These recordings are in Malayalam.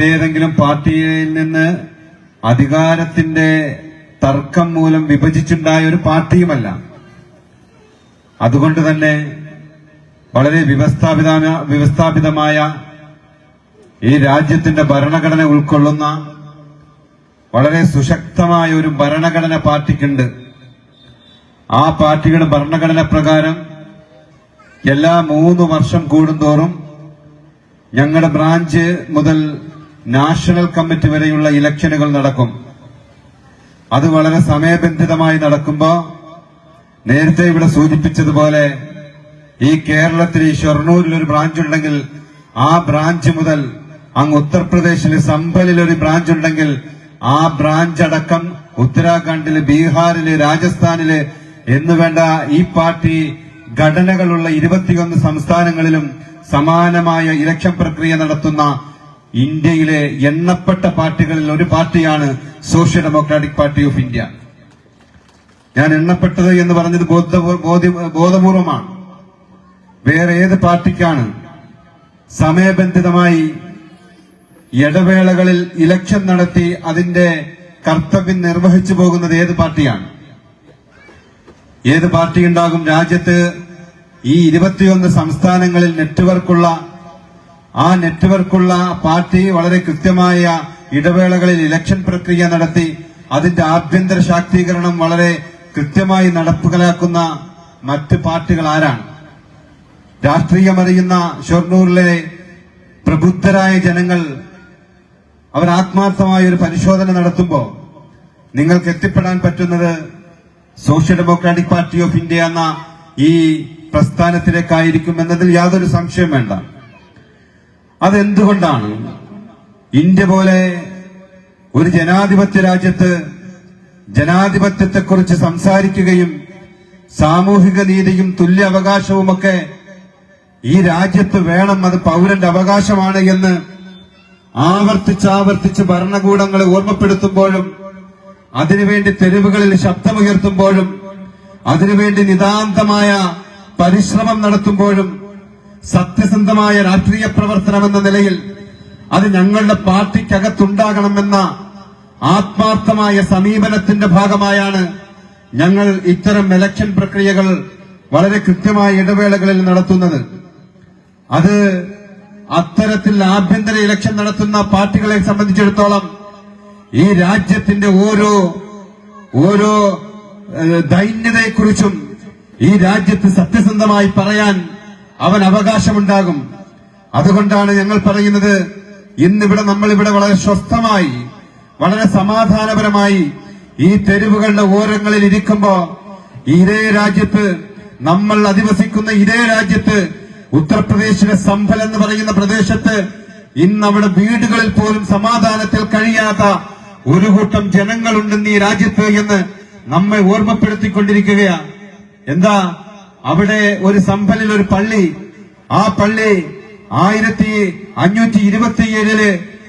മറ്റേതെങ്കിലും പാർട്ടിയിൽ നിന്ന് അധികാരത്തിന്റെ തർക്കം മൂലം വിഭജിച്ചുണ്ടായ ഒരു പാർട്ടിയുമല്ല. അതുകൊണ്ട് തന്നെ വളരെ വ്യവസ്ഥാപിത വ്യവസ്ഥാപിതമായ ഈ രാജ്യത്തിന്റെ ഭരണഘടന ഉൾക്കൊള്ളുന്ന വളരെ സുശക്തമായ ഒരു ഭരണഘടന പാർട്ടിക്കുണ്ട്. ആ പാർട്ടിയുടെ ഭരണഘടന പ്രകാരം എല്ലാ മൂന്ന് വർഷം കൂടുന്തോറും ഞങ്ങളുടെ ബ്രാഞ്ച് മുതൽ നാഷണൽ കമ്മിറ്റി വരെയുള്ള ഇലക്ഷനുകൾ നടക്കും. അത് വളരെ സമയബന്ധിതമായി നടക്കുമ്പോൾ നേരത്തെ ഇവിടെ സൂചിപ്പിച്ചതുപോലെ ഈ കേരളത്തിൽ ഈ ഷൊർണൂരിൽ ഒരു ബ്രാഞ്ച് ഉണ്ടെങ്കിൽ ആ ബ്രാഞ്ച് മുതൽ അങ്ങ് ഉത്തർപ്രദേശിൽ സംഭലിൽ ഒരു ബ്രാഞ്ച് ഉണ്ടെങ്കിൽ ആ ബ്രാഞ്ച് അടക്കം ഉത്തരാഖണ്ഡിൽ ബീഹാറിൽ രാജസ്ഥാനിൽ എന്നുവേണ്ട ഈ പാർട്ടി ഘടനകളുള്ള ഇരുപത്തിയൊന്ന് സംസ്ഥാനങ്ങളിലും സമാനമായ ഇലക്ഷൻ പ്രക്രിയ നടത്തുന്ന ഇന്ത്യയിലെ എണ്ണപ്പെട്ട പാർട്ടികളിൽ ഒരു പാർട്ടിയാണ് social democratic party of India. ഞാൻ എണ്ണപ്പെട്ടത് എന്ന് പറഞ്ഞത് ബോധപൂർവമാണ്. വേറെ ഏത് പാർട്ടിക്കാണ് സമയബന്ധിതമായി ഇടവേളകളിൽ ഇലക്ഷൻ നടത്തി അതിന്റെ കർത്തവ്യം നിർവഹിച്ചു പോകുന്നത് ഏത് പാർട്ടിയാണ്? ഏത് പാർട്ടി ഉണ്ടാകും രാജ്യത്ത് ഈ ഇരുപത്തിയൊന്ന് സംസ്ഥാനങ്ങളിൽ നെറ്റ്വർക്കുള്ള ആ നെറ്റ്വർക്കുള്ള പാർട്ടി വളരെ കൃത്യമായ ഇടവേളകളിൽ ഇലക്ഷൻ പ്രക്രിയ നടത്തി അതിന്റെ ആഭ്യന്തര ശാക്തീകരണം വളരെ കൃത്യമായി നടപ്പിലാക്കുന്ന മറ്റ് പാർട്ടികൾ ആരാണ്? രാഷ്ട്രീയമറിയുന്ന ഷൊർണൂരിലെ പ്രബുദ്ധരായ ജനങ്ങൾ അവർ ആത്മാർത്ഥമായ ഒരു പരിശോധന നടത്തുമ്പോൾ നിങ്ങൾക്ക് എത്തിപ്പെടാൻ പറ്റുന്നത് social democratic party of India എന്ന ഈ പ്രസ്ഥാനത്തിലേക്കായിരിക്കും എന്നതിൽ യാതൊരു സംശയം വേണ്ട. അതെന്തുകൊണ്ടാണ്? ഇന്ത്യ പോലെ ഒരു ജനാധിപത്യ രാജ്യത്ത് ജനാധിപത്യത്തെക്കുറിച്ച് സംസാരിക്കുകയും സാമൂഹിക നീതിയും തുല്യ അവകാശവുമൊക്കെ ഈ രാജ്യത്ത് വേണം അത് പൗരന്റെ അവകാശമാണ് എന്ന് ആവർത്തിച്ചാവർത്തിച്ച് ഭരണകൂടങ്ങളെ ഓർമ്മപ്പെടുത്തുമ്പോഴും അതിനുവേണ്ടി തെരുവുകളിൽ ശബ്ദമുയർത്തുമ്പോഴും അതിനുവേണ്ടി നിതാന്തമായ പരിശ്രമം നടത്തുമ്പോഴും സത്യസന്ധമായ രാഷ്ട്രീയ പ്രവർത്തനം എന്ന നിലയിൽ അത് ഞങ്ങളുടെ പാർട്ടിക്കകത്തുണ്ടാകണമെന്ന ആത്മാർത്ഥമായ സമീപനത്തിന്റെ ഭാഗമായാണ് ഞങ്ങൾ ഇത്തരം ഇലക്ഷൻ പ്രക്രിയകൾ വളരെ കൃത്യമായ ഇടവേളകളിൽ നടത്തുന്നത്. അത് അത്തരത്തിൽ ആഭ്യന്തര ഇലക്ഷൻ നടത്തുന്ന പാർട്ടികളെ സംബന്ധിച്ചിടത്തോളം ഈ രാജ്യത്തിന്റെ ഓരോ ഓരോ ദൈന്യതയെക്കുറിച്ചും ഈ രാജ്യത്ത് സത്യസന്ധമായി പറയാൻ അവൻ അവകാശമുണ്ടാകും. അതുകൊണ്ടാണ് ഞങ്ങൾ പറയുന്നത് ഇന്നിവിടെ നമ്മളിവിടെ വളരെ സ്വസ്ഥമായി വളരെ സമാധാനപരമായി ഈ തെരുവുകളുടെ ഓരങ്ങളിൽ ഇരിക്കുമ്പോ ഇതേ രാജ്യത്ത് നമ്മൾ അധിവസിക്കുന്ന ഇതേ രാജ്യത്ത് ഉത്തർപ്രദേശിലെ സംഭൽ എന്ന് പറയുന്ന പ്രദേശത്ത് ഇന്ന് അവിടെ വീടുകളിൽ പോലും സമാധാനത്തിൽ കഴിയാത്ത ഒരു കൂട്ടം ജനങ്ങളുണ്ടെന്ന് ഈ രാജ്യത്ത് എന്ന് നമ്മെ ഓർമ്മപ്പെടുത്തിക്കൊണ്ടിരിക്കുകയാണ്. എന്താ? അവിടെ ഒരു സമ്പലിൽ ഒരു പള്ളി. ആ പള്ളി ആയിരത്തി അഞ്ഞൂറ്റി ഇരുപത്തിയേഴിൽ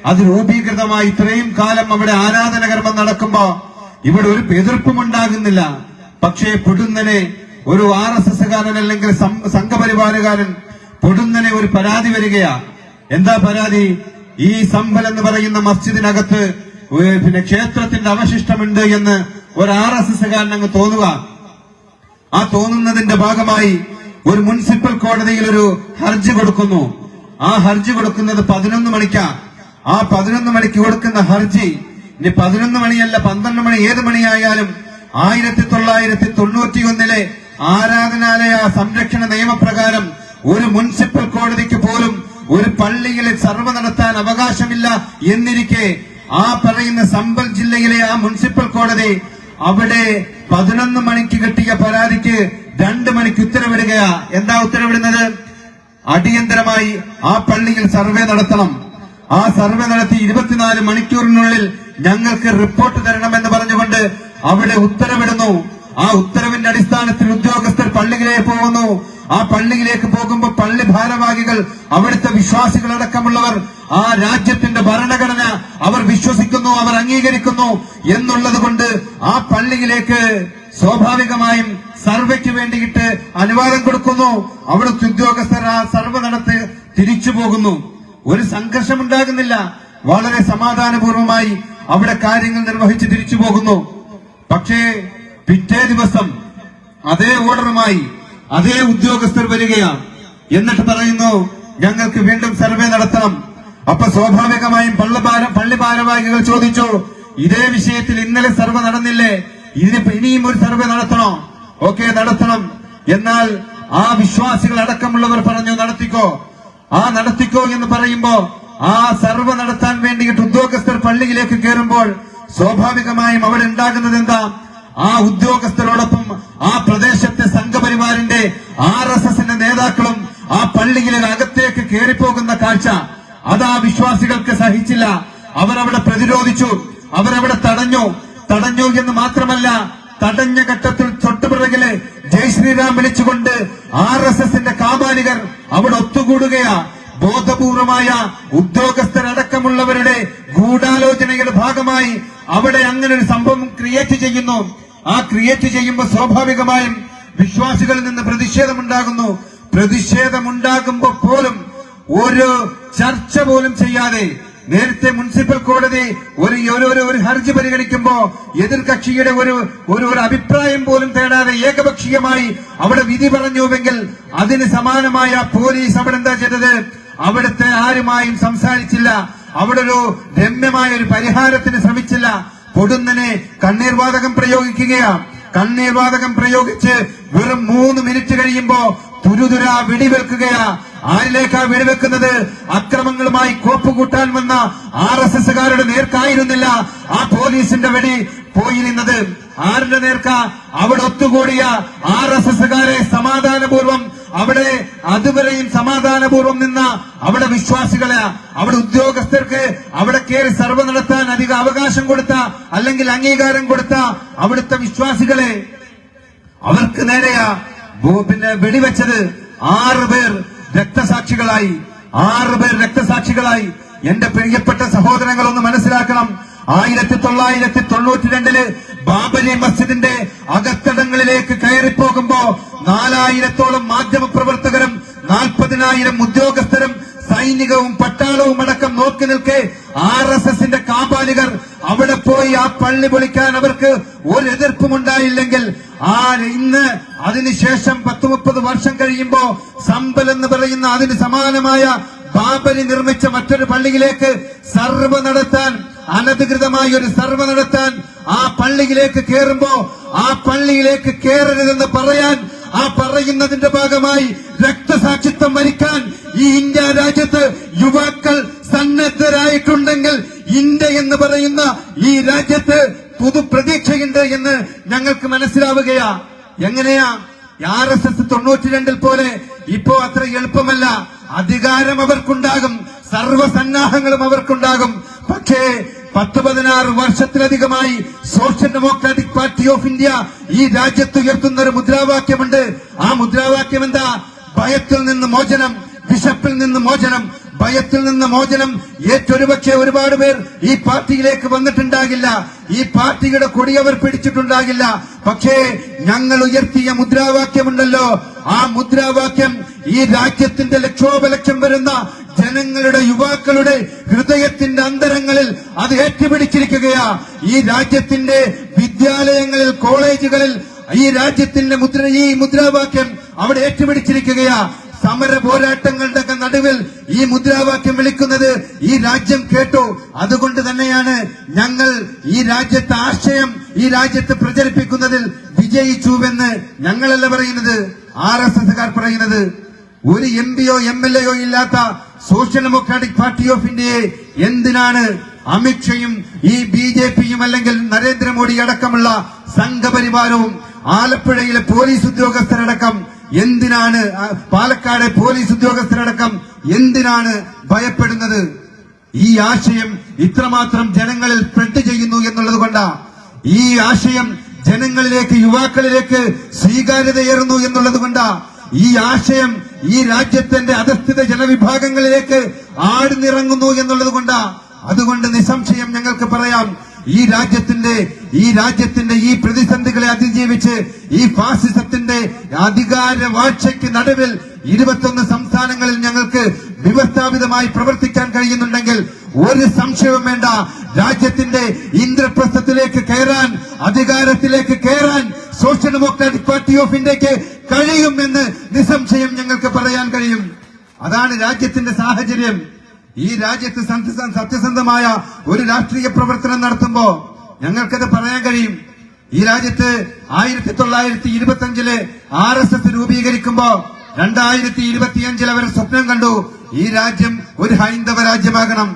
അത് രൂപീകൃതമായി ഇത്രയും കാലം അവിടെ ആരാധനകർമ്മം നടക്കുമ്പോ ഇവിടെ ഒരു എതിർപ്പും ഉണ്ടാകുന്നില്ല. പക്ഷേ പൊടുന്നനെ ഒരു ആർ എസ് എസ്കാരൻ അല്ലെങ്കിൽ സംഘപരിവാരകാരൻ പൊടുന്നനെ ഒരു പരാതി വരികയാ. എന്താ പരാതി? ഈ സംഭൽ എന്ന് പറയുന്ന മസ്ജിദിനകത്ത് പിന്നെ ക്ഷേത്രത്തിന്റെ അവശിഷ്ടമുണ്ട് എന്ന് ഒരു ആർ എസ് എസ്കാരൻ അങ്ങ് തോന്നുക. ആ തോന്നുന്നതിന്റെ ഭാഗമായി ഒരു മുനിസിപ്പൽ കോടതിയിൽ ഒരു ഹർജി കൊടുക്കുന്നു. ആ ഹർജി കൊടുക്കുന്നത് പതിനൊന്ന് മണിക്കാ. ആ പതിനൊന്ന് മണിക്ക് കൊടുക്കുന്ന ഹർജി ഇനി പതിനൊന്ന് മണിയല്ല പന്ത്രണ്ട് മണി ഏത് മണിയായാലും ആയിരത്തി തൊള്ളായിരത്തി തൊണ്ണൂറ്റിയൊന്നിലെ ആരാധനാലയ സംരക്ഷണ നിയമപ്രകാരം ഒരു മുനിസിപ്പൽ കോടതിക്ക് പോലും ഒരു പള്ളിയിലെ സർവ നടത്താൻ അവകാശമില്ല എന്നിരിക്കെ ആ പറയുന്ന സമ്പൽ ജില്ലയിലെ ആ മുനിസിപ്പൽ കോടതി അവിടെ പതിനൊന്ന് മണിക്ക് കിട്ടിയ പരാതിക്ക് രണ്ട് മണിക്ക് ഉത്തരവിടുകയാ എന്താ ഉത്തരവിടുന്നത്? അടിയന്തരമായി ആ പള്ളിയിൽ സർവേ നടത്തണം. ആ സർവേ നടത്തി ഇരുപത്തിനാല് മണിക്കൂറിനുള്ളിൽ ഞങ്ങൾക്ക് റിപ്പോർട്ട് തരണമെന്ന് പറഞ്ഞുകൊണ്ട് അവിടെ ഉത്തരവിടുന്നു. ആ ഉത്തരവിന്റെ അടിസ്ഥാനത്തിൽ ഉദ്യോഗസ്ഥർ പള്ളിയിലേക്ക് പോകുന്നു. ആ പള്ളിയിലേക്ക് പോകുമ്പോൾ പള്ളി ഭാരവാഹികൾ അവിടുത്തെ വിശ്വാസികളടക്കമുള്ളവർ ആ രാജ്യത്തിന്റെ ഭരണഘടന അവർ വിശ്വസിക്കുന്നു അവർ അംഗീകരിക്കുന്നു എന്നുള്ളത് കൊണ്ട് ആ പള്ളിയിലേക്ക് സ്വാഭാവികമായും സർവേക്ക് വേണ്ടിയിട്ട് അനുവാദം കൊടുക്കുന്നു. അവിടുത്തെ ഉദ്യോഗസ്ഥർ ആ സർവ നടത്തി തിരിച്ചു പോകുന്നു. ഒരു സംഘർഷം ഉണ്ടാകുന്നില്ല വളരെ സമാധാനപൂർവമായി അവിടെ കാര്യങ്ങൾ നിർവഹിച്ച് തിരിച്ചു പോകുന്നു. പക്ഷേ പിറ്റേ ദിവസം അതേ ഓർഡറുമായി അതേ ഉദ്യോഗസ്ഥർ വരികയാണ്. എന്നിട്ട് പറയുന്നു ഞങ്ങൾക്ക് വീണ്ടും സർവേ നടത്തണം. അപ്പൊ സ്വാഭാവികമായും പള്ളിഭാര പള്ളി ഭാരവാഹികൾ ചോദിച്ചു ഇതേ വിഷയത്തിൽ ഇന്നലെ സർവേ നടന്നില്ലേ? ഇതിനിപ്പോ ഇനിയും ഒരു സർവേ നടത്തണോ? ഓക്കെ നടത്തണം. എന്നാൽ ആ വിശ്വാസികൾ അടക്കമുള്ളവർ പറഞ്ഞു നടത്തിക്കോ. ആ നടത്തിക്കോ എന്ന് പറയുമ്പോ ആ സർവ നടത്താൻ വേണ്ടിയിട്ട് ഉദ്യോഗസ്ഥർ പള്ളിയിലേക്ക് കയറുമ്പോൾ സ്വാഭാവികമായും അവിടെ ഉണ്ടാകുന്നത് എന്താ? ആ ഉദ്യോഗസ്ഥരോടൊപ്പം ആ പ്രദേശത്തെ സംഘപരിവാറിന്റെ ആർ എസ് എസിന്റെ നേതാക്കളും ആ പള്ളിയിലെ അകത്തേക്ക് കയറിപ്പോകുന്ന കാഴ്ച. അത് ആ വിശ്വാസികൾക്ക് സഹിച്ചില്ല. അവരവിടെ പ്രതിരോധിച്ചു. അവരവിടെ തടഞ്ഞു. തടഞ്ഞു എന്ന് മാത്രമല്ല തടഞ്ഞ ഘട്ടത്തിൽ തൊട്ടുപിറകിൽ ജയ് ശ്രീറാം വിളിച്ചുകൊണ്ട് ആർ എസ് എസിന്റെ കാബാലികർ അവിടെ ഒത്തുകൂടുകയാ. ബോധപൂർവമായ ഉദ്യോഗസ്ഥരടക്കമുള്ളവരുടെ ഗൂഢാലോചനയുടെ ഭാഗമായി അവിടെ അങ്ങനെ ഒരു സംഭവം ക്രിയേറ്റ് ചെയ്യുന്നു. ആ ക്രിയേറ്റ് ചെയ്യുമ്പോൾ സ്വാഭാവികമായും വിശ്വാസികളിൽ നിന്ന് പ്രതിഷേധമുണ്ടാകുന്നു. പ്രതിഷേധമുണ്ടാകുമ്പോൾ പോലും ഒരു ചർച്ച പോലും ചെയ്യാതെ നേരത്തെ മുനിസിപ്പൽ കോടതി ഒരു ഒരു ഒരു- ഹർജി പരിഗണിക്കുമ്പോ എതിർ കക്ഷിയുടെ ഒരു ഒരു അഭിപ്രായം പോലും തേടാതെ ഏകപക്ഷീയമായി അവിടെ വിധി പറഞ്ഞുവെങ്കിൽ അതിന് സമാനമായ പോലീസ് അവിടെ എന്താ ചെയ്തത്? അവിടുത്തെ ആരുമായും സംസാരിച്ചില്ല. അവിടെ ഒരു രമ്യമായ ഒരു പരിഹാരത്തിന് ശ്രമിച്ചില്ല. പൊടുന്നനെ കണ്ണീർവാതകം പ്രയോഗിക്കുകയാണ്. കണ്ണീർവാതകം പ്രയോഗിച്ച് വെറും മൂന്ന് മിനിറ്റ് കഴിയുമ്പോ തുരുതുര വെടിവെക്കുകയാ ആരിലേക്കാ വെടിവെക്കുന്നത്? അക്രമങ്ങളുമായി കോപ്പുകൂട്ടാൻ വന്ന ആർ എസ് എസുകാരുടെ നേർക്കായിരുന്നില്ല ആ പോലീസിന്റെ വെടി പോയി നിന്നത്. ആരുടെ നേർക്ക? അവിടെ ഒത്തുകൂടിയ ആർ എസ് എസുകാരെ സമാധാനപൂർവം അവിടെ അതുവരെയും സമാധാനപൂർവം നിന്ന അവിടെ വിശ്വാസികളെ അവിടെ ഉദ്യോഗസ്ഥർക്ക് അവിടെ കയറി സർവ നടത്താൻ അധിക അവകാശം കൊടുത്ത അല്ലെങ്കിൽ അംഗീകാരം കൊടുത്ത അവിടുത്തെ വിശ്വാസികളെ അവർക്ക് നേരെയാ പിന്നെ വെടിവെച്ചത് ആറ് പേർ രക്തസാക്ഷികളായി ആറ് പേർ രക്തസാക്ഷികളായി. എന്റെ പ്രിയപ്പെട്ട സഹോദരങ്ങൾ ഒന്ന് മനസ്സിലാക്കണം. ആയിരത്തി തൊള്ളായിരത്തി തൊണ്ണൂറ്റി രണ്ടിൽ ബാബരി മസ്ജിദിന്റെ അകത്തടങ്ങളിലേക്ക് കയറിപ്പോകുമ്പോ നാലായിരത്തോളം മാധ്യമ പ്രവർത്തകരും നാൽപ്പതിനായിരം ഉദ്യോഗസ്ഥരും സൈനികവും പട്ടാളവും അടക്കം നോക്കി നിൽക്കെ ആർ എസ് എസിന്റെ കാപാലികർ അവിടെ പോയി ആ പള്ളി പൊളിക്കാൻ അവർക്ക് ഒരു എതിർപ്പും ഉണ്ടായില്ലെങ്കിൽ ആ ഇന്ന് അതിനുശേഷം പത്ത് മുപ്പത് വർഷം കഴിയുമ്പോ സമ്പൽ എന്ന് പറയുന്ന അതിന് സമാനമായ ബാബരി നിർമ്മിച്ച മറ്റൊരു പള്ളിയിലേക്ക് സർവ നടത്താൻ അനധികൃതമായി ഒരു സർവ നടത്താൻ ആ പള്ളിയിലേക്ക് കയറുമ്പോ ആ പള്ളിയിലേക്ക് കയറരുതെന്ന് പറയാൻ ആ പറയുന്നതിന്റെ ഭാഗമായി രക്തസാക്ഷിത്വം വരിക്കാൻ ഈ ഇന്ത്യ രാജ്യത്ത് യുവാക്കൾ സന്നദ്ധരായിട്ടുണ്ടെങ്കിൽ ഇന്ത്യ എന്ന് പറയുന്ന ഈ രാജ്യത്ത് പുതുപ്രതീക്ഷയുണ്ട് എന്ന് ഞങ്ങൾക്ക് മനസ്സിലാവുകയാ. എങ്ങനെയാ? ആർ എസ് എസ് തൊണ്ണൂറ്റി രണ്ടിൽ പോലെ ഇപ്പോ അത്ര എളുപ്പമല്ല. അധികാരം അവർക്കുണ്ടാകും. സർവസന്നാഹങ്ങളും അവർക്കുണ്ടാകും. പക്ഷേ പത്ത് പതിനാറ് വർഷത്തിലധികമായി social democratic party of India ഈ രാജ്യത്ത് ഉയർത്തുന്ന ഒരു മുദ്രാവാക്യമുണ്ട്. ആ മുദ്രാവാക്യം എന്താ ഭയത്തിൽ നിന്ന് മോചനം. ബിഷപ്പിൽ നിന്ന് മോചനം ഭയത്തിൽ നിന്ന് മോചനം ഏറ്റൊരുപക്ഷെ ഒരുപാട് പേർ ഈ പാർട്ടിയിലേക്ക് വന്നിട്ടുണ്ടാകില്ല. ഈ പാർട്ടിയുടെ കൊടിയവർ പിടിച്ചിട്ടുണ്ടാകില്ല. പക്ഷേ ഞങ്ങൾ ഉയർത്തിയ മുദ്രാവാക്യമുണ്ടല്ലോ. ആ മുദ്രാവാക്യം ഈ രാജ്യത്തിന്റെ ലക്ഷോപലക്ഷം വരുന്ന ജനങ്ങളുടെ യുവാക്കളുടെ ഹൃദയത്തിന്റെ അന്തരങ്ങളിൽ അത് ഏറ്റുപിടിച്ചിരിക്കുകയാ. ഈ രാജ്യത്തിന്റെ വിദ്യാലയങ്ങളിൽ കോളേജുകളിൽ ഈ രാജ്യത്തിന്റെ മുദ്ര ഈ മുദ്രാവാക്യം അവിടെ ഏറ്റുപിടിച്ചിരിക്കുകയാ. സമര പോരാട്ടങ്ങളുടെ ഒക്കെ നടുവിൽ ഈ മുദ്രാവാക്യം വിളിക്കുന്നത് ഈ രാജ്യം കേട്ടു. അതുകൊണ്ട് തന്നെയാണ് ഞങ്ങൾ ഈ രാജ്യത്തെ ആശയം ഈ രാജ്യത്ത് പ്രചരിപ്പിക്കുന്നതിൽ വിജയിച്ചുവെന്ന് ഞങ്ങളല്ല പറയുന്നത് ആർ എസ് എസുകാർ പറയുന്നത്. ഒരു എം പിയോ എം എൽ എയോ ഇല്ലാത്ത സോഷ്യൽ ഡെമോക്രാറ്റിക് പാർട്ടി ഓഫ് ഇന്ത്യയെ എന്തിനാണ് അമിത്ഷയും ഈ ബി ജെ പിയും അല്ലെങ്കിൽ നരേന്ദ്രമോദി അടക്കമുള്ള സംഘപരിവാരവും ആലപ്പുഴയിലെ പോലീസ് ഉദ്യോഗസ്ഥരടക്കം എന്തിനാണ് പാലക്കാട് പോലീസ് ഉദ്യോഗസ്ഥരടക്കം എന്തിനാണ് ഭയപ്പെടുന്നത്? ഈ ആശയം ഇത്രമാത്രം ജനങ്ങളിൽ സ്പ്രെഡ് ചെയ്യുന്നു എന്നുള്ളത് കൊണ്ടാ. ഈ ആശയം ജനങ്ങളിലേക്ക് യുവാക്കളിലേക്ക് സ്വീകാര്യതയേറുന്നു എന്നുള്ളത് കൊണ്ടാ. ഈ ആശയം ഈ രാജ്യത്തിന്റെ അധസ്ഥിത ജനവിഭാഗങ്ങളിലേക്ക് ആടുന്നിറങ്ങുന്നു എന്നുള്ളത് കൊണ്ടാ. അതുകൊണ്ട് നിസ്സംശയം ഞങ്ങൾക്ക് പറയാം ഈ രാജ്യത്തിന്റെ ഈ രാജ്യത്തിന്റെ ഈ പ്രതിസന്ധികളെ അതിജീവിച്ച് ഈ ഫാസിസത്തിന്റെ അധികാര വാഴ്ചയ്ക്ക് നടുവിൽ ഇരുപത്തൊന്ന് സംസ്ഥാനങ്ങളിൽ ഞങ്ങൾക്ക് വ്യവസ്ഥാപിതമായി പ്രവർത്തിക്കാൻ കഴിയുന്നുണ്ടെങ്കിൽ ഒരു സംശയവും വേണ്ട. രാജ്യത്തിന്റെ ഇന്ദ്രപ്രസ്ഥത്തിലേക്ക് കയറാൻ അധികാരത്തിലേക്ക് കയറാൻ സോഷ്യൽ ഡെമോക്രാറ്റിക് പാർട്ടി ഓഫ് ഇന്ത്യയ്ക്ക് കഴിയുമെന്ന് നിസ്സംശയം ഞങ്ങൾക്ക് പറയാൻ കഴിയും. അതാണ് രാജ്യത്തിന്റെ സാഹചര്യം. ഈ രാജ്യത്ത് സത്യസ- സത്യസന്ധമായ ഒരു രാഷ്ട്രീയ പ്രവർത്തനം നടത്തുമ്പോ ഞങ്ങൾക്കത് പറയാൻ കഴിയും. ഈ രാജ്യത്ത് ആയിരത്തി തൊള്ളായിരത്തി ഇരുപത്തി അഞ്ചിൽ ആർ എസ് എസ് രൂപീകരിക്കുമ്പോ രണ്ടായിരത്തി ഇരുപത്തിയഞ്ചിൽ അവർ സ്വപ്നം കണ്ടു. ഈ രാജ്യം ഒരു ഹൈന്ദവ രാജ്യമാകണം.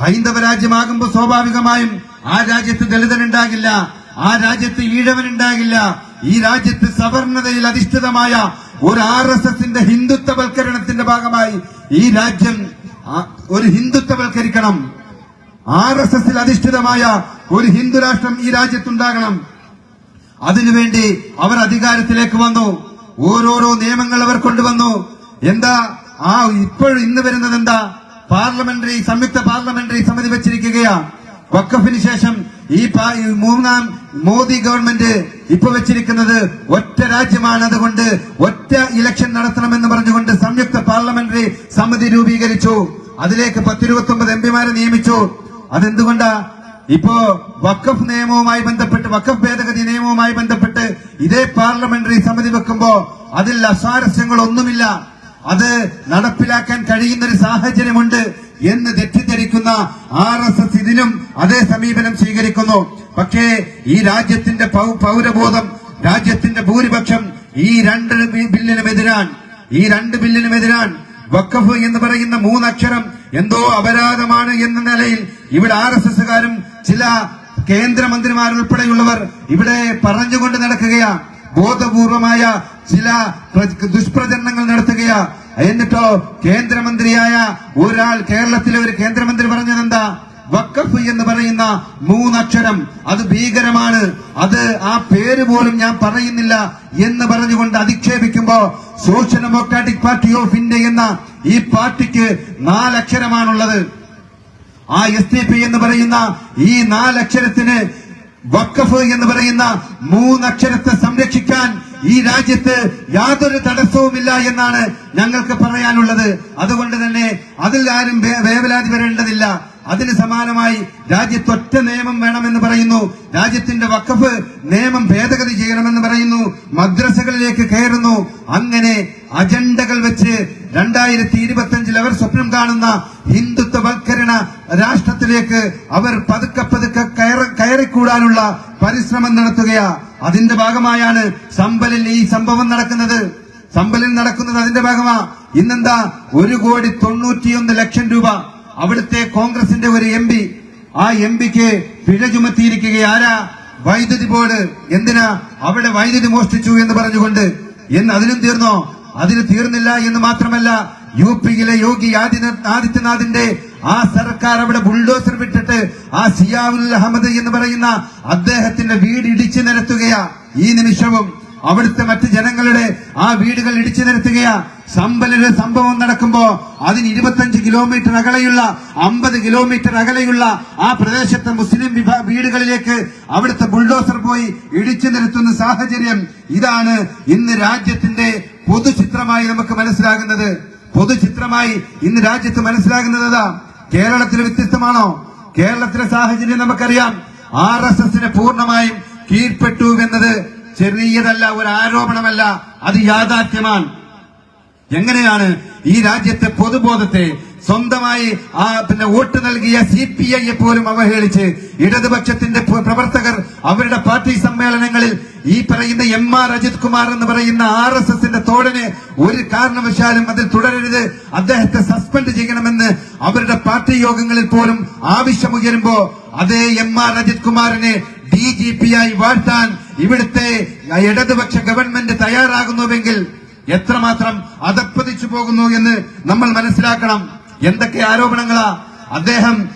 ഹൈന്ദവ രാജ്യമാകുമ്പോൾ സ്വാഭാവികമായും ആ രാജ്യത്ത് ദളിതനുണ്ടാകില്ല. ആ രാജ്യത്ത് ഈഴവനുണ്ടാകില്ല. ഈ രാജ്യത്ത് സവർണതയിൽ അധിഷ്ഠിതമായ ഒരു ആർ എസ് എസിന്റെ ഹിന്ദുത്വവൽക്കരണത്തിന്റെ ഭാഗമായി ഈ രാജ്യം ഒരു ഹിന്ദുത്വവൽക്കരിക്കണം. ആർ എസ് എസിൽ അധിഷ്ഠിതമായ ഒരു ഹിന്ദു രാഷ്ട്രം ഈ രാജ്യത്തുണ്ടാകണം. അതിനുവേണ്ടി അവർ അധികാരത്തിലേക്ക് വന്നു. ഓരോരോ നിയമങ്ങൾ അവർ കൊണ്ടുവന്നു. എന്താ? ആ ഇപ്പോഴും ഇന്ന് വരുന്നത് എന്താ? പാർലമെന്ററി സംയുക്ത പാർലമെന്ററി സമിതി വെച്ചിരിക്കുകയാണ് വക്കഫിന് ശേഷം ഈ മൂന്നാം മോദി ഗവൺമെന്റ് ഇപ്പൊ വെച്ചിരിക്കുന്നത് ഒറ്റ രാജ്യമാണ്. അതുകൊണ്ട് ഒറ്റ ഇലക്ഷൻ നടത്തണമെന്ന് പറഞ്ഞുകൊണ്ട് സംയുക്ത പാർലമെന്ററി സമിതി രൂപീകരിച്ചു. അതിലേക്ക് പത്തിരുപത്തി ഒമ്പത് എം പിമാരെ നിയമിച്ചു. അതെന്തുകൊണ്ടാ? ഇപ്പോ വക്കഫ് നിയമവുമായി ബന്ധപ്പെട്ട് വക്കഫ് ഭേദഗതി നിയമവുമായി ബന്ധപ്പെട്ട് ഇതേ പാർലമെന്ററി സമിതി വെക്കുമ്പോ അതിൽ അസ്വാരസ്യങ്ങളൊന്നുമില്ല അത് നടപ്പിലാക്കാൻ കഴിയുന്ന ഒരു സാഹചര്യമുണ്ട് എന്ന് തെറ്റിദ്ധരിക്കുന്ന ആർ എസ് എസ് ഇതിനും അതേ സമീപനം സ്വീകരിക്കുന്നു. പക്ഷേ ഈ രാജ്യത്തിന്റെ പൗരബോധം രാജ്യത്തിന്റെ ഭൂരിപക്ഷം ഈ രണ്ട് ബി- ബില്ലിനും എതിരാൻ ഈ രണ്ട് ബില്ലിനും എതിരാൻ വഖഫ് എന്ന് പറയുന്ന മൂന്നക്ഷരം എന്തോ അപരാധമാണ് എന്ന നിലയിൽ ഇവിടെ ആർ എസ് ചില കേന്ദ്രമന്ത്രിമാരുൾപ്പെടെയുള്ളവർ ഇവിടെ പറഞ്ഞുകൊണ്ട് നടക്കുകയാ. ബോധപൂർവമായ ചില പ്ര- ദുഷ്പ്രചരണങ്ങൾ നടത്തുകയാ. എന്നിട്ടോ കേന്ദ്രമന്ത്രിയായ ഒരാൾ കേരളത്തിലെ ഒരു കേന്ദ്രമന്ത്രി പറഞ്ഞതെന്താ? വക്കഫ് എന്ന് പറയുന്ന മൂന്നക്ഷരം. അത് ഭീകരമാണ്. അത് ആ പേര് പോലും ഞാൻ പറയുന്നില്ല എന്ന് പറഞ്ഞുകൊണ്ട് അധിക്ഷേപിക്കുമ്പോ social democratic party of India എന്ന ഈ പാർട്ടിക്ക് നാലക്ഷരമാണുള്ളത്. ആ എസ് ടി പി എന്ന് പറയുന്ന ഈ നാലക്ഷരത്തിന് വക്കഫ് എന്ന് പറയുന്ന മൂന്നക്ഷരത്തെ സംരക്ഷിക്കാൻ ഈ രാജ്യത്ത് യാതൊരു തടസ്സവുമില്ല എന്നാണ് ഞങ്ങൾക്ക് പറയാനുള്ളത്. അതുകൊണ്ട് തന്നെ അതിൽ ആരും വേവലാതി വരേണ്ടതില്ല. അതിന് സമാനമായി രാജ്യത്ത് ഒറ്റ നിയമം വേണമെന്ന് പറയുന്നു. രാജ്യത്തിന്റെ വക്കഫ് നിയമം ഭേദഗതി ചെയ്യണമെന്ന് പറയുന്നു. മദ്രസകളിലേക്ക് കയറുന്നു. അങ്ങനെ അജണ്ടകൾ വെച്ച് രണ്ടായിരത്തി ഇരുപത്തി അഞ്ചിൽ അവർ സ്വപ്നം കാണുന്ന ഹിന്ദുത്വവൽക്കരണ രാഷ്ട്രത്തിലേക്ക് അവർ പതുക്കെ പതുക്കെ കയറി- കയറിക്കൂടാനുള്ള പരിശ്രമം നടത്തുകയാ. അതിന്റെ ഭാഗമായാണ് സമ്പലിൽ ഈ സംഭവം നടക്കുന്നത്. സമ്പലിൽ നടക്കുന്നത് അതിന്റെ ഭാഗമാ. ഇന്നെന്താ? ഒരു കോടി തൊണ്ണൂറ്റിയൊന്ന് ലക്ഷം രൂപ. അവിടുത്തെ കോൺഗ്രസിന്റെ ഒരു എം ആ എം പിക്ക് പിഴ ചുമത്തിയിരിക്കുകയാരാ വൈദ്യുതി ബോർഡ്. എന്തിനാ അവിടെ വൈദ്യുതി മോഷ്ടിച്ചു എന്ന് പറഞ്ഞുകൊണ്ട്? എന്ന് അതിനും തീർന്നോ? അതിന് തീർന്നില്ല എന്ന് മാത്രമല്ല യു പിയിലെ യോഗി ആദിത്യ- ആദിത്യനാഥിന്റെ ആ സർക്കാർ അവിടെ ബുൾഡോസർ വിട്ടിട്ട് ആ സിയാവുൽ അഹമ്മദ് എന്ന് പറയുന്ന അദ്ദേഹത്തിന്റെ വീട് ഇടിച്ചു നിരത്തുകയാ ഈ നിമിഷവും. അവിടുത്തെ മറ്റ് ജനങ്ങളുടെ ആ വീടുകൾ ഇടിച്ചു നിരത്തുകയാ. സമ്പലര് സംഭവം നടക്കുമ്പോ അതിന് ഇരുപത്തഞ്ച് കിലോമീറ്റർ അകലെയുള്ള അമ്പത് കിലോമീറ്റർ അകലെയുള്ള ആ പ്രദേശത്തെ മുസ്ലിം വീടുകളിലേക്ക് അവിടുത്തെ ബുൾഡോസർ പോയി ഇടിച്ചു നിരത്തുന്ന സാഹചര്യം ഇതാണ് ഇന്ന് രാജ്യത്തിന്റെ പൊതുചിത്രമായി നമുക്ക് മനസ്സിലാകുന്നത്. പൊതുചിത്രമായി ഇന്ന് രാജ്യത്ത് മനസ്സിലാകുന്നത് അതാ. കേരളത്തിൽ വ്യത്യസ്തമാണോ? കേരളത്തിലെ സാഹചര്യം നമുക്കറിയാം. ആർ എസ് എസിന് പൂർണമായും കീഴ്പ്പെട്ടു എന്നത് ചെറിയതല്ല ഒരു ആരോപണമല്ല അത് യാഥാർത്ഥ്യമാണ്. എങ്ങനെയാണ് ഈ രാജ്യത്തെ പൊതുബോധത്തെ സ്വന്തമായി ആ പിന്നെ വോട്ട് നൽകിയ സി പി ഐയെ പോലും അവഹേളിച്ച് ഇടതുപക്ഷത്തിന്റെ പ്ര- പ്രവർത്തകർ അവരുടെ പാർട്ടി സമ്മേളനങ്ങളിൽ ഈ പറയുന്ന എം ആർ അജിത് കുമാർ എന്ന് പറയുന്ന ആർ എസ് എസിന്റെ തോടന് ഒരു കാരണവശാലും അതിൽ തുടരരുത്. അദ്ദേഹത്തെ സസ്പെൻഡ് ചെയ്യണമെന്ന് അവരുടെ പാർട്ടി യോഗങ്ങളിൽ പോലും ആവശ്യമുയരുമ്പോ അതേ എം ആർ അജിത് കുമാറിനെ ഡി ജി പി ആയി വാഴ്ത്താൻ ഇവിടുത്തെ ഇടതുപക്ഷ ഗവൺമെന്റ് തയ്യാറാകുന്നുവെങ്കിൽ എത്രമാത്രം അതപ്പതിച്ചു പോകുന്നു എന്ന് നമ്മൾ മനസ്സിലാക്കണം. എന്തൊക്കെ ആരോപണങ്ങളാ? അദ്ദേഹം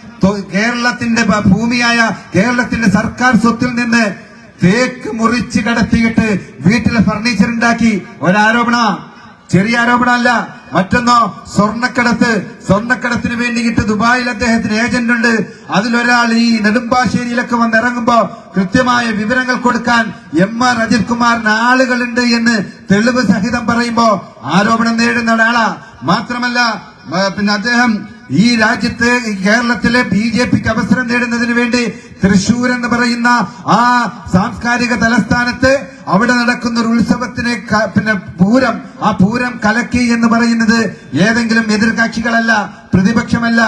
കേരളത്തിന്റെ ഭൂമിയായ കേരളത്തിന്റെ സർക്കാർ സ്വത്തിൽ നിന്ന് തേക്ക് മുറിച്ച് കടത്തിയിട്ട് വീട്ടിലെ ഫർണിച്ചർ ഉണ്ടാക്കി. ഒരാരോപണ? ചെറിയ ആരോപണമല്ല. മറ്റൊന്നോ സ്വർണക്കടത്ത്. സ്വർണക്കടത്തിന് വേണ്ടിയിട്ട് ദുബായിൽ അദ്ദേഹത്തിന് ഏജന്റ് ഉണ്ട്. അതിലൊരാൾ ഈ നെടുമ്പാശ്ശേരിയിലൊക്കെ വന്ന് ഇറങ്ങുമ്പോ കൃത്യമായ വിവരങ്ങൾ കൊടുക്കാൻ എം ആർ അജിത് കുമാറിന് ആളുകളുണ്ട് എന്ന് തെളിവ് സഹിതം പറയുമ്പോ ആരോപണം നേടുന്ന ഒരാളാ. മാത്രമല്ല പിന്നെ അദ്ദേഹം ഈ രാജ്യത്ത് കേരളത്തിലെ ബി ജെ പിക്ക് അവസരം നേടുന്നതിന് വേണ്ടി തൃശൂർ എന്ന് പറയുന്ന ആ സാംസ്കാരിക തലസ്ഥാനത്ത് അവിടെ നടക്കുന്ന ഒരു ഉത്സവത്തിനെ പിന്നെ പൂരം ആ പൂരം കലക്കി എന്ന് പറയുന്നത് ഏതെങ്കിലും എതിർകക്ഷികളല്ല പ്രതിപക്ഷമല്ല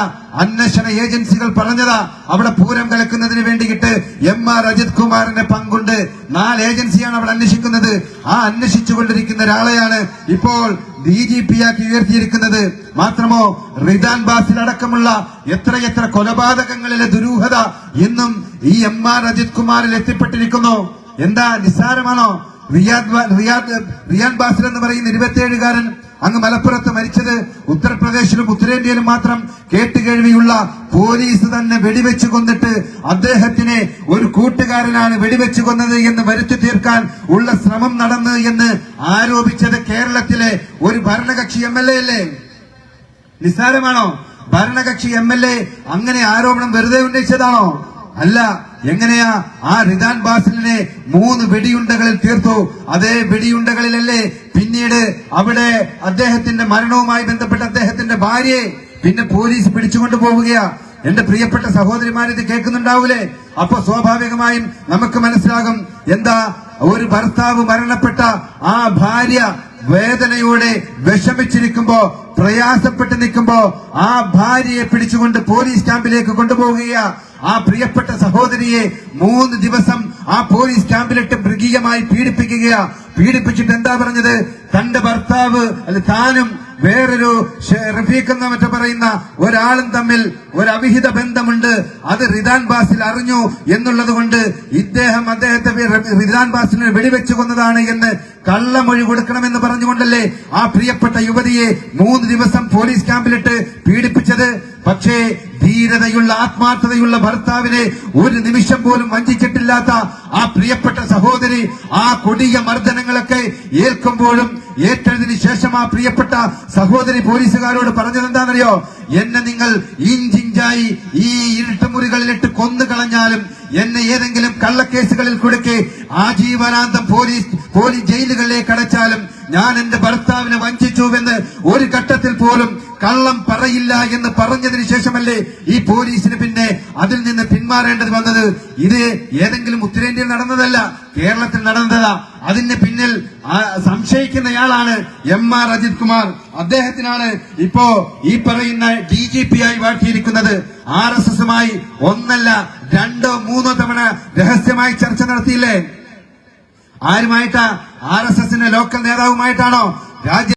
അന്വേഷണ ഏജൻസികൾ പറഞ്ഞതാ അവിടെ പൂരം കലക്കുന്നതിന് വേണ്ടിയിട്ട് എം ആർ അജിത് കുമാറിന്റെ പങ്കുണ്ട്. നാല് ഏജൻസിയാണ് അവിടെ അന്വേഷിക്കുന്നത്. ആ അന്വേഷിച്ചുകൊണ്ടിരിക്കുന്ന ഒരാളെയാണ് ഇപ്പോൾ ഡി ജി പി ആക്കി ഉയർത്തിയിരിക്കുന്നത് മാത്രമോ റിദാൻ ബാസിൽ അടക്കമുള്ള എത്രയെത്ര കൊലപാതകങ്ങളിലെ ദുരൂഹത ഇന്നും ഈ എം ആർ അജിത് കുമാറിൽ എത്തിപ്പെട്ടിരിക്കുന്നു. എന്താ നിസ്സാരമാണോ? റിയാദ് റിയാദ് റിയാൻ ബാസിൽ എന്ന് പറയുന്ന ഇരുപത്തിയേഴുകാരൻ അങ്ങ് മലപ്പുറത്ത് മരിച്ചത് ഉത്തർപ്രദേശിലും ഉത്തരേന്ത്യയിലും മാത്രം കേട്ടുകേഴ്വിയുള്ള പോലീസ് തന്നെ വെടിവെച്ചു കൊന്നിട്ട് അദ്ദേഹത്തിനെ ഒരു കൂട്ടുകാരനാണ് വെടിവെച്ചു കൊന്നത് എന്ന് വരുത്തി തീർക്കാൻ ഉള്ള ശ്രമം നടന്നു എന്ന് ആരോപിച്ചത് കേരളത്തിലെ ഒരു ഭരണകക്ഷി എം എൽ എ അല്ലേ? നിസ്സാരമാണോ? ഭരണകക്ഷി എം എൽ എ അങ്ങനെ ആരോപണം വെറുതെ ഉന്നയിച്ചതാണോ? അല്ല എങ്ങനെയാ ആ റിദാൻ ബാസിലിനെ മൂന്ന് വെടിയുണ്ടകളിൽ തീർത്തു? അതേ വെടിയുണ്ടകളിലല്ലേ പിന്നീട് അവിടെ അദ്ദേഹത്തിന്റെ മരണവുമായി ബന്ധപ്പെട്ട അദ്ദേഹത്തിന്റെ ഭാര്യയെ പിന്നെ പോലീസ് പിടിച്ചുകൊണ്ടു പോവുകയാ. എന്റെ പ്രിയപ്പെട്ട സഹോദരിമാരിത് കേൾക്കുന്നുണ്ടാവൂലേ? അപ്പൊ സ്വാഭാവികമായും നമുക്ക് മനസ്സിലാകും എന്താ ഒരു ഭർത്താവ് മരണപ്പെട്ട ആ ഭാര്യ വേദനയോടെ വിഷമിച്ചിരിക്കുമ്പോ പ്രയാസപ്പെട്ട് നിൽക്കുമ്പോ ആ ഭാര്യയെ പിടിച്ചുകൊണ്ട് പോലീസ് ക്യാമ്പിലേക്ക് കൊണ്ടുപോകുകയാ ആ പ്രിയപ്പെട്ട സഹോദരിയെ മൂന്ന് ദിവസം ആ പോലീസ് ക്യാമ്പിലിട്ട് മൃഗീയമായി പീഡിപ്പിക്കുക പീഡിപ്പിച്ചിട്ട് എന്താ പറഞ്ഞത്? തന്റെ ഭർത്താവ് അല്ല താനും വേറൊരു റഫീഖ് എന്ന മറ്റു പറയുന്ന ഒരാളും തമ്മിൽ ഒരു അവിഹിത ബന്ധമുണ്ട്. അത് റിദാൻ ബാസിൽ അറിഞ്ഞു എന്നുള്ളത് കൊണ്ട് ഇദ്ദേഹം അദ്ദേഹത്തെ റിദാൻ ബാസിനെ വെടിവെച്ചു കൊന്നതാണ് എന്ന് കള്ളമൊഴി കൊടുക്കണമെന്ന് പറഞ്ഞുകൊണ്ടല്ലേ ആ പ്രിയപ്പെട്ട യുവതിയെ മൂന്ന് ദിവസം പോലീസ് ക്യാമ്പിലിട്ട് പീഡിപ്പിച്ചത്. പക്ഷേ ധീരതയുള്ള ആത്മാർത്ഥതയുള്ള ഭർത്താവിനെ ഒരു നിമിഷം പോലും വഞ്ചിച്ചിട്ടില്ലാത്ത ആ പ്രിയപ്പെട്ട സഹോദരി ആ കൊടിയ മർദ്ദനങ്ങളൊക്കെ ഏൽക്കുമ്പോഴും ഏറ്റതിന് ശേഷം ആ പ്രിയപ്പെട്ട സഹോദരി പോലീസുകാരോട് പറഞ്ഞത് എന്താണെന്നറിയോ? എന്നെ നിങ്ങൾ ഇഞ്ചിഞ്ചായി ഈ ഇരുട്ടുമുറികളിലിട്ട് കൊന്നു കളഞ്ഞാലും എന്നെ ഏതെങ്കിലും കള്ളക്കേസുകളിൽ കൊടുക്കെ ആജീവനാന്തം പോലീസ് പോലീസ് ജയിലുകളിലേക്ക് അടച്ചാലും ഞാൻ എന്റെ ഭർത്താവിനെ വഞ്ചിച്ചുവെന്ന് ഒരു ഘട്ടത്തിൽ പോലും കള്ളം പറയില്ല എന്ന് പറഞ്ഞതിന് ശേഷമല്ലേ ഈ പോലീസിന് പിന്നെ അതിൽ നിന്ന് പിന്മാറേണ്ടത് വന്നത്? ഇത് ഏതെങ്കിലും ഉത്തരേന്ത്യയിൽ നടന്നതല്ല കേരളത്തിൽ നടന്നതാ. അതിന് പിന്നിൽ സംശയിക്കുന്നയാളാണ് എം ആർ അജിത് കുമാർ. അദ്ദേഹത്തിനാണ് ഇപ്പോ ഈ പറയുന്ന ഡി ജി പി ആയി വാഴ്ത്തിയിരിക്കുന്നത്. ആർ എസ് എസുമായി ഒന്നല്ല രണ്ടോ മൂന്നോ തവണ രഹസ്യമായി ചർച്ച നടത്തിയില്ലേ? ആരുമായിട്ടാ ആർ എസ് എസിന്റെ ലോക്കൽ നേതാവുമായിട്ടാണോ രാജ്യ